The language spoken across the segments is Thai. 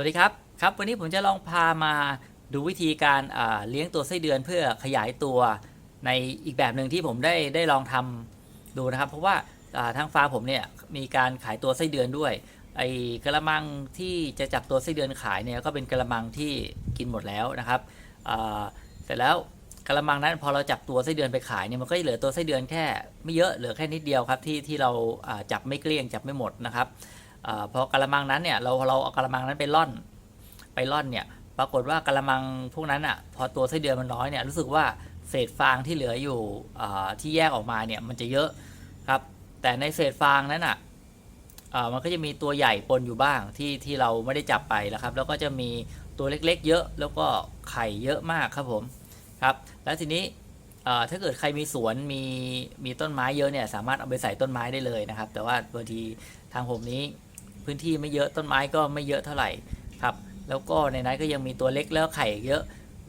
วัสดีครับครับ วันนี้ผมจะลองพามาดูวิธีการเลี้ยงตัวไส้เดือนเพื่อขยายตัวในอีกแบบหนึ่งที่ผมได้ได้ลองทำดูนะครับ เพราะว่าทางฟาร์มผมเนี่ยมีการขายตัวไส้เดือนด้วยไอ้กระมังที่จะจับตัวไส้เดือนขายเนี่ยก็เป็นกระมังที่กินหมดแล้วนะครับเสร็จแล้วกระมังนั้นพอเราจับตัวไส้เดือนไปขายเนี่ยมันก็เหลือตัวไส้เดือนแค่ไม่เยอะเหลือแค่นิดเดียวครับที่ที่เราจับไม่เกลี้ยงจับไม่หมดนะครับ พอกระมังนั้นเนี่ยเราเราเอากระมังนั้นไปล่อน ไปล่อนเนี่ยปรากฏว่ากระมังพวกนั้นอะพอตัวไส้เดือนมันน้อยเนี่ยรู้สึกว่าเศษฟางที่เหลืออยู่ที่แยกออกมาเนี่ยมันจะเยอะครับ แต่ในเศษฟางนั้นอะอ่ามันก็จะมีตัวใหญ่ปนอยู่บ้างที่ที่เราไม่ได้จับไปแล้วครับ แล้วก็จะมีตัวเล็กๆ เยอะ แล้วก็ไข่เยอะมากครับผมครับ แล้วทีนี้ถ้าเกิดใครมีสวนมีมีต้นไม้เยอะเนี่ยสามารถเอาไปใส่ต้นไม้ได้เลยนะครับ แต่ว่าบางทีทางผมนี้ พื้นที่ไม่เยอะต้นไม้ก็ไม่เยอะเท่าไหร่ครับ แล้วก็ในนั้นก็ยังมีตัวเล็กแล้วไข่เยอะ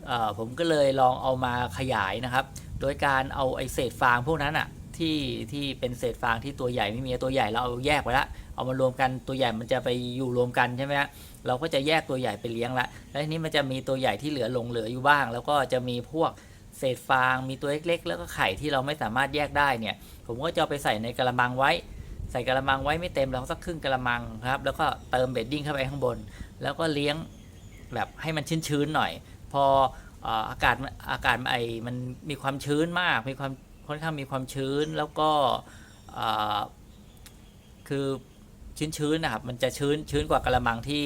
อผมก็เลยลองเอามาขยายนะครับ โดยการเอาไอเศษฟางพวกนั้นอะที่ที่เป็นเศษฟางที่ตัวใหญ่ไม่มีตัวใหญ่เราเอาแยกไว้ละเอามารวมกันตัวใหญ่มันจะไปอยู่รวมกันใช่ไหมฮะเราก็จะแยกตัวใหญ่ไปเลี้ยงละแล้วทีนี้มันจะมีตัวใหญ่ที่เหลือลงเหลืออยู่บ้าง แล้วก็จะมีพวกเศษฟางมีตัวเล็กๆ แล้วก็ไข่ที่เราไม่สามารถแยกได้เนี่ย ผมก็จะไปใส่ในกระมังไว้ ใส่กระมังไว้ไม่เต็มเราสักครึ่งกระมังครับ แล้วก็เติมเบดดิ้งเข้าไปข้างบน แล้วก็เลี้ยงแบบให้มันชื้นๆหน่อย พออากาศอากาศไอมันมีความชื้นมาก มีความค่อนข้างมีความชื้นแล้วก็คือชื้นๆนะครับ มันจะชื้นชื้นกว่ากระมังที่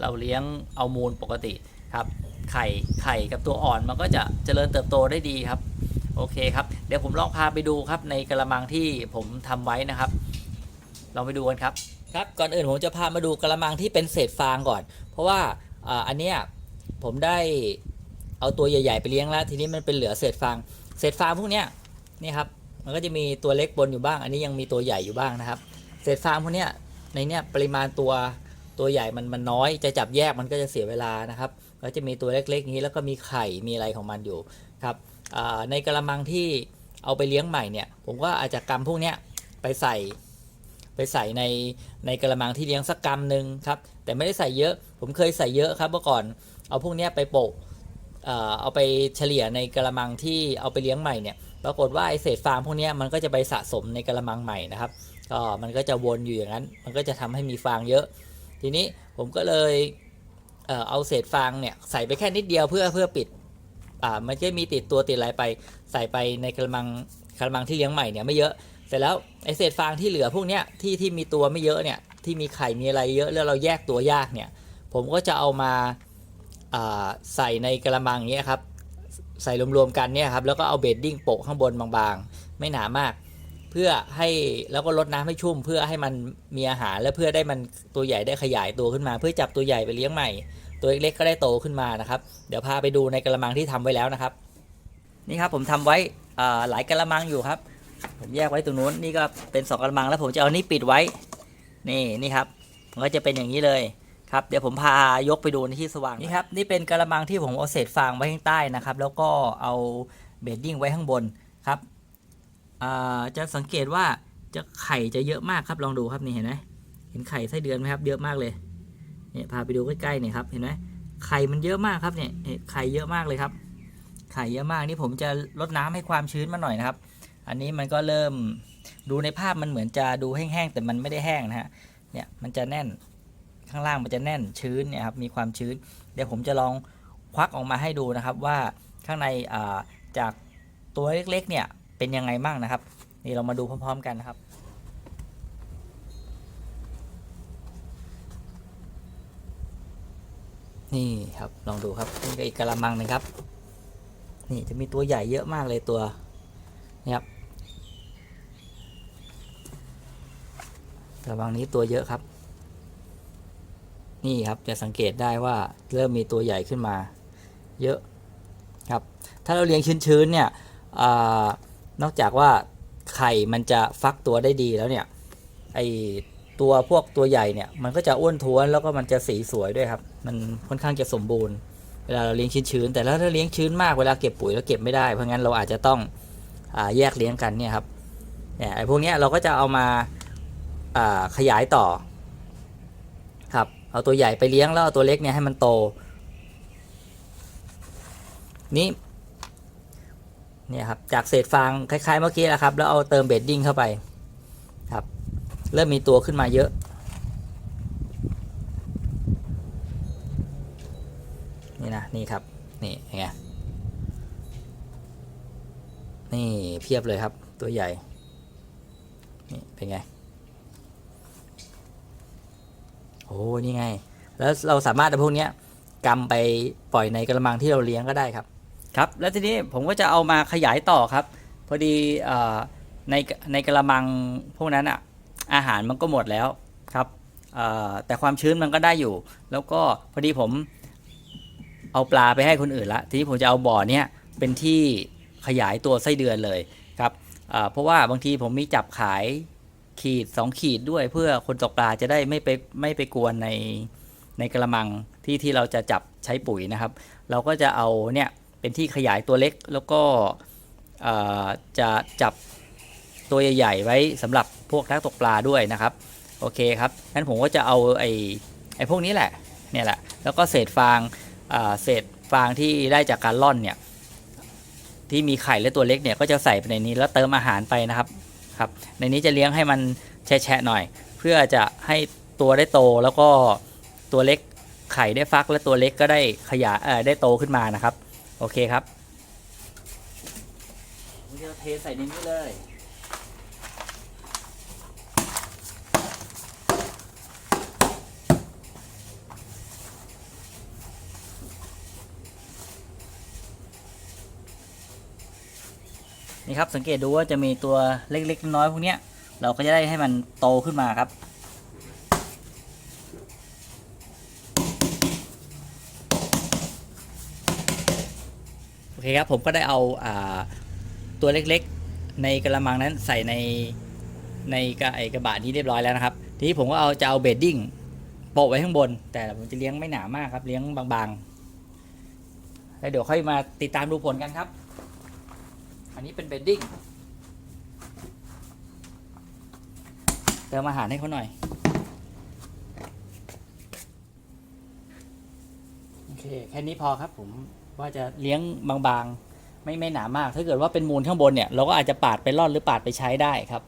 เราเลี้ยงเอามูลปกติครับ ไข่ไข่กับตัวอ่อนมันก็จะเจริญเติบโตได้ดีครับ โอเคครับ เดี๋ยวผมลองพาไปดูครับในกระมังที่ผมทำไว้นะครับ ลองไปดูกันครับ ครับ ก่อนอื่นผมจะพามาดูกระมังที่เป็นเศษฟางก่อน เพราะว่าอันเนี้ยผมได้เอาตัวใหญ่ ๆ ไปเลี้ยงแล้ว ทีนี้มันเป็นเหลือเศษฟาง เศษฟางพวกเนี้ยนี่ครับ มันก็จะมีตัวเล็กบนอยู่บ้าง อันนี้ยังมีตัวใหญ่อยู่บ้างนะครับ เศษฟางพวกเนี้ยในเนี้ยปริมาณตัวตัวใหญ่มันมันน้อย จะจับแยกมันก็จะเสียเวลานะครับก็จะมีตัวเล็กๆนี้แล้วก็มีไข่ มีอะไรของมันอยู่ครับในกระมังที่เอาไปเลี้ยงใหม่เนี่ย ผมก็อาจจะกำพวกเนี้ยไปใส่ ไปใส่ในในกระมังที่เลี้ยงสักกำหนึ่งครับ แต่ไม่ได้ใส่เยอะ ผมเคยใส่เยอะครับเมื่อก่อน เอาพวกนี้ไปโปะเอาไปเฉลี่ยในกระมังที่เอาไปเลี้ยงใหม่เนี่ย ปรากฏว่าไอเศษฟางพวกนี้มันก็จะไปสะสมในกระมังใหม่นะครับ ก็มันก็จะวนอยู่อย่างนั้น มันก็จะทำให้มีฟางเยอะ ทีนี้ผมก็เลยเอ่อเอาเศษฟางเนี่ยใส่ไปแค่นิดเดียวเพื่อเพื่อปิดอ่ามันจะมีติดตัวติดอะไรไป ใส่ไปในกระมังกระมังที่เลี้ยงใหม่เนี่ยไม่เยอะ เสร็จแล้วไอเศษฟางที่เหลือพวกเนี้ยที่ที่มีตัวไม่เยอะเนี่ยที่มีไข่มีอะไรเยอะแล้วเราแยกตัวยากเนี่ย ผมก็จะเอามาใส่ในกระมังอย่างเงี้ยครับใส่รวมๆกันเนี่ยครับแล้วก็เอาเบดดิ้งโปะข้างบนบางๆ ไม่หนามาก เพื่อให้แล้วก็ลดน้ำให้ชุ่ม เพื่อให้มันมีอาหารและเพื่อได้มันตัวใหญ่ได้ขยายตัวขึ้นมา เพื่อจับตัวใหญ่ไปเลี้ยงใหม่ ตัวเล็กๆก็ได้โตขึ้นมานะครับเดี๋ยวพาไปดูในกระมังที่ทำไว้แล้วนะครับ นี่ครับผมทำไว้หลายกระมังอยู่ครับ ผมแยกไว้ตรงนู้นนี่ก็เป็นสองกระมังแล้วผมจะเอานี่ปิดไว้ นี่นี่ครับมันก็จะเป็นอย่างนี้เลยครับเดี๋ยวผมพายกไปดูในที่สว่างนี่ครับนี่เป็นกระมังที่ผมเอาเศษฟางไว้ข้างใต้นะครับ แล้วก็เอาเบดดิ้งไว้ข้างบนครับจะสังเกตว่าจะไข่จะเยอะมากครับลองดูครับนี่เห็นไหมเห็นไข่ไส้เดือนไหมครับเยอะมากเลยเนี่ยพาไปดูใกล้ๆเนี่ยครับเห็นไหมไข่มันเยอะมากครับเนี่ยไข่เยอะมากเลยครับ ไข่เยอะมากนี่ผมจะลดน้ำให้ความชื้นมาหน่อยนะครับ อันนี้มันก็เริ่มดูในภาพมันเหมือนจะดูแห้งๆแต่มันไม่ได้แห้งนะฮะเนี่ยมันจะแน่นข้างล่างมันจะแน่นชื้นเนี่ยครับมีความชื้น เดี๋ยวผมจะลองควักออกมาให้ดูนะครับว่าข้างในาจากตัวเล็กๆเนี่ยเป็นยังไงบ้างนะครับ นี่เรามาดูพร้อมๆกันนะครับนี่ครับลองดูครับนี่ก็อีกกระมังนึงครับ นี่จะมีตัวใหญ่เยอะมากเลยตัว ครับระมังนี้ตัวเยอะครับ นี่ครับจะสังเกตได้ว่าเริ่มมีตัวใหญ่ขึ้นมา เยอะครับ ถ้าเราเลี้ยงชื้นๆเนี่ยอนอกจากว่าไข่มันจะฟักตัวได้ดีแล้วเนี่ยไอตัวพวกตัวใหญ่เนี่ยมันก็จะอ้วนท้วนแล้วก็มันจะสีสวยด้วยครับ มันค่อนข้างจะสมบูรณ์เวลาเราเลี้ยงชื้นๆแต่แล้วถ้าเลี้ยงชื้นมากเวลาเก็บปุ๋ยแล้วเก็บไม่ได้เพราะงั้นเราอาจจะต้อง แยกเลี้ยงกันเนี่ยครับเนี่ยไอ้พวกเนี้ยเราก็จะเอามาขยายต่อครับเอาตัวใหญ่ไปเลี้ยงแล้วเอาตัวเล็กเนี่ยให้มันโต นี่เนี่ยครับจากเศษฟางคล้ายๆเมื่อกี้แหละครับ แล้วเอาเติมเบดดิ้งเข้าไปครับ เริ่มมีตัวขึ้นมาเยอะนี่นะนี่ครับนี่ไง นี่เพียบเลยครับ ตัวใหญ่ นี่เป็นไง โอ้นี่ไง แล้วเราสามารถเอาพวกนี้กำไปปล่อยในกระมังที่เราเลี้ยงก็ได้ครับ ครับ แล้วทีนี้ผมก็จะเอามาขยายต่อครับ พอดีอในในกระมังพวกนั้นอะอาหารมันก็หมดแล้วครับแต่ความชื้นมันก็ได้อยู่ แล้วก็พอดีผมเอาปลาไปให้คนอื่นละ ทีนี้ผมจะเอาบ่อเนี้ยเป็นที่ ขยายตัวไส้เดือนเลยครับเพราะว่าบางทีผมมีจับขายขีด 2 ขีดด้วยเพื่อคนตกปลาจะได้ไม่ไปไม่ไปกวนในในกระมังที่ที่เราจะจับใช้ปุ๋ยนะครับ เราก็จะเอาเนี่ยเป็นที่ขยายตัวเล็กแล้วก็จะจับตัวใหญ่ๆไว้สำหรับพวกนักตกปลาด้วยนะครับโอเคครับงั้นผมก็จะเอาไอ้ไอ้พวกนี้แหละเนี่ยแหละแล้วก็เศษฟางเศษฟางที่ได้จากการล่อนเนี่ย ที่มีไข่และตัวเล็กเนี่ยก็จะใส่ไปในนี้แล้วเติมอาหารไปนะครับครับ ในนี้จะเลี้ยงให้มันแฉะหน่อย เพื่อจะให้ตัวได้โตแล้วก็ตัวเล็กไข่ได้ฟักและตัวเล็กก็ได้ขยายเออได้โตขึ้นมานะครับ โอเคครับผมจะเทใส่ในนี้เลย นี่ครับสังเกตดูว่าจะมีตัวเล็กๆน้อยๆพวกนี้เราก็จะได้ให้มันโตขึ้นมาครับ โอเคครับผมก็ได้เอาอาตัวเล็กๆ ในกระมังนั้นใส่ในในกระไอกระบะนี้เรียบร้อยแล้วนะครับ ทีนี้ผมก็เอาจะเอาเบดดิ้งโปะไว้ข้างบน แต่ผมจะเลี้ยงไม่หนามากครับเลี้ยงบางๆแล้วเดี๋ยวค่อยมาติดตามดูผลกันครับ อันนี้เป็นเบดดิ้งเติมอาหารให้เขาหน่อย โอเค แค่นี้พอครับผมว่าจะเลี้ยงบางๆ ไม่ไม่หนามาก ถ้าเกิดว่าเป็นมูลข้างบนเนี่ย เราก็อาจจะปาดไปร่อนหรือปาดไปใช้ได้ครับ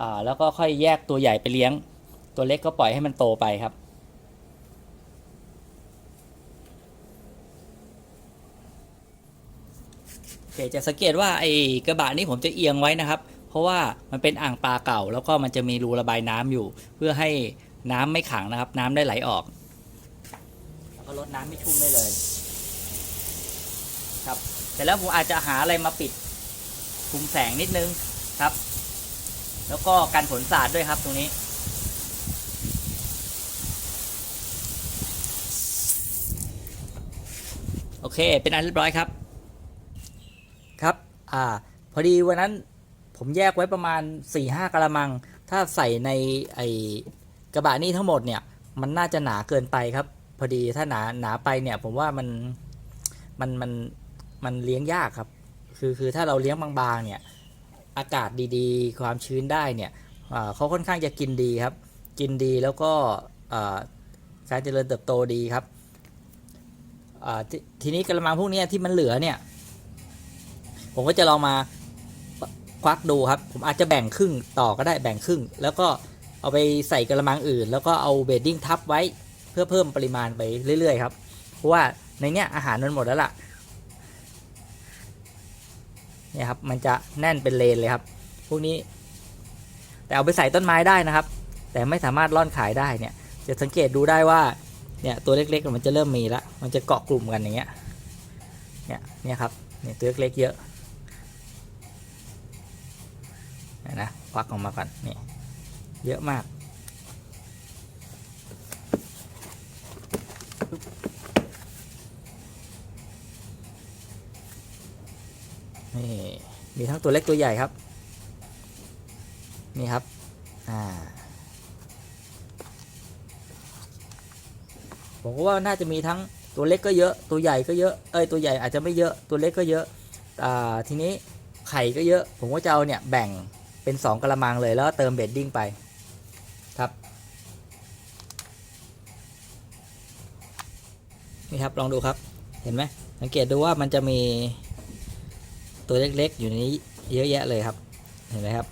อ่า แล้วก็ค่อยแยกตัวใหญ่ไปเลี้ยง ตัวเล็กก็ปล่อยให้มันโตไปครับ โอเคจะสังเกตว่าไอ้กระบะนี้ผมจะเอียงไว้นะครับ เพราะว่ามันเป็นอ่างปลาเก่า แล้วก็มันจะมีรูระบายน้ำอยู่ เพื่อให้น้ำไม่ขังนะครับ น้ำได้ไหลออก แล้วก็ลดน้ำไม่ชุ่มได้เลย ครับแต่แล้วผมอาจจะหาอะไรมาปิดคุมแสงนิดนึงครับ แล้วก็กันฝนสาดด้วยครับตรงนี้โอเค เป็นอันเรียบร้อยครับ ครับอ่าพอดีวันนั้นผมแยกไว้ประมาณ4ี่ห้ากระมัง ถ้าใส่ในไอกระบะนี้ทั้งหมดเนี่ย มันน่าจะหนาเกินไปครับ พอดีถ้าหนาหนาไปเนี่ย ผมว่ามันมันมันมันเลี้ยงยากครับ คือคือถ้าเราเลี้ยงบางๆเนี่ย อากาศดีๆ ความชื้นได้เนี่ยเขาค่อนข้างจะกินดีครับ กินดีแล้วก็การเจริญเติบโตดีครับททีนี้กระมังพวกนี้ที่มันเหลือเนี่ย ผมก็จะลองมาควักดูครับ ผมอาจจะแบ่งครึ่งต่อก็ได้แบ่งครึ่ง แล้วก็เอาไปใส่กระมังอื่น แล้วก็เอาเบดดิ้งทับไว้เพื่อเพิ่มปริมาณไปเรื่อยๆครับ เพราะว่าในเนี้ยอาหารมันหมดแล้วล่ะเนี่ยครับมันจะแน่นเป็นเลนเลยครับ พวกนี้ แต่เอาไปใส่ต้นไม้ได้นะครับ แต่ไม่สามารถร่อนขายได้เนี่ย จะสังเกตดูได้ว่าเนี่ยตัวเล็กๆมันจะเริ่มมีละมันจะเกาะกลุ่มกันอย่างเงี้ยเนี่ยเนี่ยครับเนี่ยตัวเล็กๆเยอะเนะควักออกมาก่อนนี่เยอะมากนี่มีทั้งตัวเล็กตัวใหญ่ครับ นี่ครับ อ่า ผมก็ว่าน่าจะมีทั้งตัวเล็กก็เยอะ ตัวใหญ่ก็เยอะ เอ้ย ตัวใหญ่อาจจะไม่เยอะ ตัวเล็กก็เยอะ อ่า ทีนี้ไข่ก็เยอะ ผมก็จะเอาเนี่ยแบ่ง เป็น 2กระมังเลยแล้วเติมเบดดิ้งไปครับ นี่ครับลองดูครับเห็นไหมสังเกตดูว่ามันจะมีตัวเล็กๆ อยู่ในนี้เยอะแยะเลยครับ เห็นไหมครับ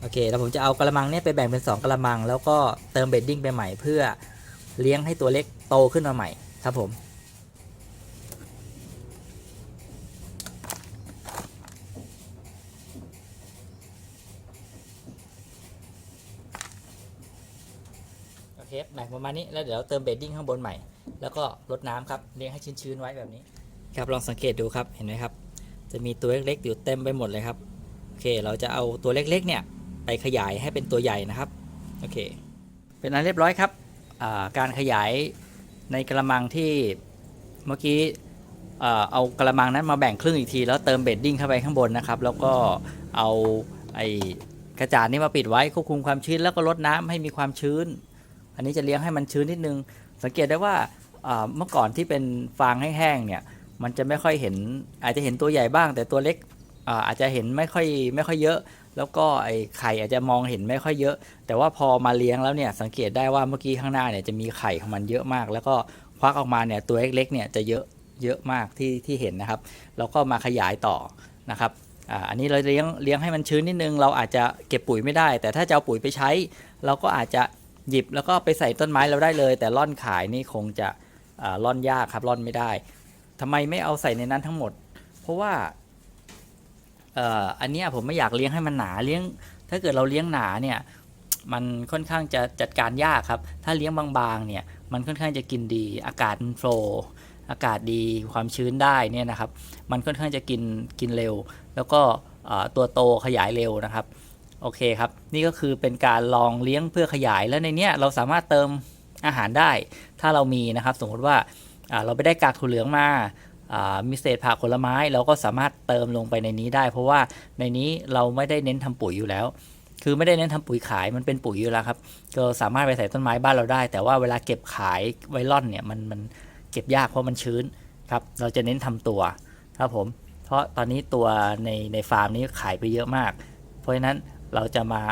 โอเค แล้วผมจะเอากระมังเนี่ยไปแบ่งเป็น 2กระมัง แล้วก็เติมเบดดิ้งไปใหม่เพื่อเลี้ยงให้ตัวเล็กโตขึ้นมาใหม่ครับผม โอเคแบ่ประมาณนี้แล้วเดี๋ยวเติมเบดดิ้งข้างบนใหม่ แล้วก็รดน้ำครับเลี้ยงให้ชื้นๆไว้แบบนี้ ครับลองสังเกตดูครับเห็นไหมครับ จะมีตัวเล็กๆอยู่เต็มไปหมดเลยครับโอเค เราจะเอาตัวเล็กๆเนี่ยไปขยายให้เป็นตัวใหญ่นะครับโอเค เป็นอันเรียบร้อยครับการขยายในกระมังที่เมื่อกี้เอากระมังนั้นมาแบ่งครึ่งอีกที แล้วเติมเบดดิ้งเข้าไปข้างบนนะครับ แล้วก็เอาไอกระจาดนี้มาปิดไว้ควบคุมความชื้นแล้วก็ลดน้ำให้มีความชื้น อันนี้จะเลี้ยงให้มันชื้นนิดนึง สังเกตได้ว่าเมื่อก่อนที่เป็นฟางแห้งๆเนี่ยมันจะไม่ค่อยเห็นอาจจะเห็นตัวใหญ่บ้าง แต่ตัวเล็กอาอาจจะเห็นไม่ค่อยไม่ค่อยเยอะ แล้วก็ไอ้ไข่อาจจะมองเห็นไม่ค่อยเยอะ แต่ว่าพอมาเลี้ยงแล้วเนี่ยสังเกตได้ว่าเมื่อกี้ข้างหน้าเนี่ยจะมีไข่ของมันเยอะมาก แล้วก็ควักออกมาเนี่ยตัวเล็กๆเนี่ยจะเยอะเยอะมากที่ที่เห็นนะครับ แล้วก็มาขยายต่อนะครับอ่าอันนี้เราเลี้ยงเลี้ยงให้มันชื้นนิดนึง เราอาจจะเก็บปุ๋ยไม่ได้ แต่ถ้าจะเอาปุ๋ยไปใช้ เราก็อาจจะ หยิบแล้วก็ไปใส่ต้นไม้เราได้เลย แต่ร่อนขายนี่คงจะอ่าร่อนยากครับร่อนไม่ได้ทำไมไม่เอาใส่ในนั้นทั้งหมด เพราะว่าอันนี้ผมไม่อยากเลี้ยงให้มันหนาเลี้ยง ถ้าเกิดเราเลี้ยงหนาเนี่ยมันค่อนข้างจะจัดการยากครับ ถ้าเลี้ยงบางๆเนี่ยมันค่อนข้างจะกินดี อากาศโฟล์อากาศดีความชื้นได้เนี่ยนะครับ มันค่อนข้างจะกินกินเร็ว แล้วก็ตัวโตขยายเร็วนะครับ โอเคครับ นี่ก็คือเป็นการลองเลี้ยงเพื่อขยายแล้วในเนี้ยเราสามารถเติมอาหารได้ ถ้าเรามีนะครับ สมมติว่าเราไปได้กากถั่วเหลืองมามีเศษผักผลไม้เราก็สามารถเติมลงไปในนี้ได้ เพราะว่าในนี้เราไม่ได้เน้นทำปุ๋ยอยู่แล้ว คือไม่ได้เน้นทำปุ๋ยขายมันเป็นปุ๋ยอยู่แล้วครับก็สามารถไปใส่ต้นไม้บ้านเราได้ แต่ว่าเวลาเก็บขายไวล่อนเนี่ยมันมันเก็บยากเพราะมันชื้นครับเราจะเน้นทำตัวครับผมเพราะตอนนี้ตัวในในฟาร์มนี้ขายไปเยอะมาก เพราะฉะนั้น เราจะมา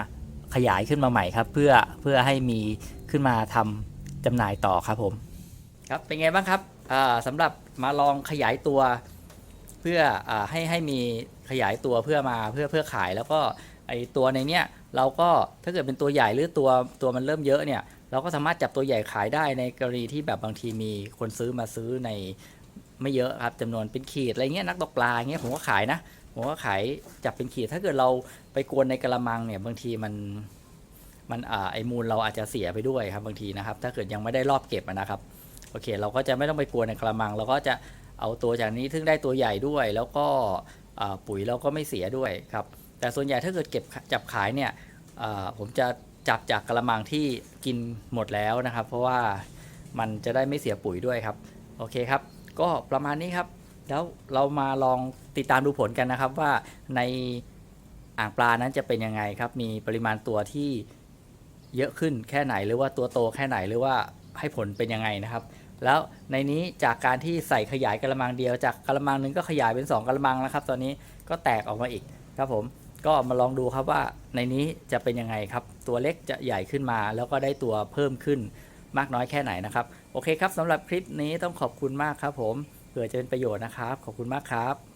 ขยายขึ้นมาใหม่ครับ เพื่อเพื่อให้มีขึ้นมาทำจำหน่ายต่อครับผม ครับเป็นไงบ้างครับอ่าสำหรับมาลองขยายตัว เพื่ออให้ให้มีขยายตัวเพื่อมาเพื่อเพื่อขายแล้วก็ไอตัวในเนี้ยเราก็ถ้าเกิดเป็นตัวใหญ่หรือตัวตัวมันเริ่มเยอะเนี่ย เราก็สามารถจับตัวใหญ่ขายได้ในกรณีที่แบบบางทีมีคนซื้อมาซื้อในไม่เยอะครับจำนวนเป็นขีดอะไรเงี้ยนักตกปลาเงี้ยผมก็ขายนะ ผมก็ขายจับเป็นขีด ถ้าเกิดเราไปกวนในกระมังเนี่ยบางทีมันมันอ่าไอมูลเราอาจจะเสียไปด้วยครับบางทีนะครับ ถ้าเกิดยังไม่ได้รอบเก็บนะครับโอเค เราก็จะไม่ต้องไปกลัวในกระมัง เราก็จะเอาตัวจากนี้ซึ่งได้ตัวใหญ่ด้วย แล้วก็ปุ๋ยเราก็ไม่เสียด้วยครับแต่ส่วนใหญ่ถ้าเกิดเก็บจับขายเนี่ยผมจะจับจากกระมังที่กินหมดแล้วนะครับ เพราะว่ามันจะได้ไม่เสียปุ๋ยด้วยครับ โอเคครับ ก็ประมาณนี้ครับ แล้วเรามาลองติดตามดูผลกันนะครับว่าในอ่างปลานั้นจะเป็นยังไงครับ มีปริมาณตัวที่เยอะขึ้นแค่ไหนหรือว่าตัวโตแค่ไหนหรือว่าให้ผลเป็นยังไงนะครับ แล้วในนี้จากการที่ใส่ขยายกระมังเดียวจากกระมังหนึ่งก็ขยายเป็น 2กระมังแล้วครับ ตอนนี้ก็แตกออกมาอีกครับผมก็มาลองดูครับว่าในนี้จะเป็นยังไงครับ ตัวเล็กจะใหญ่ขึ้นมา แล้วก็ได้ตัวเพิ่มขึ้นมากน้อยแค่ไหนนะครับ โอเคครับสำหรับคลิปนี้ต้องขอบคุณมากครับผม เผื่อจะเป็นประโยชน์นะครับ ขอบคุณมากครับ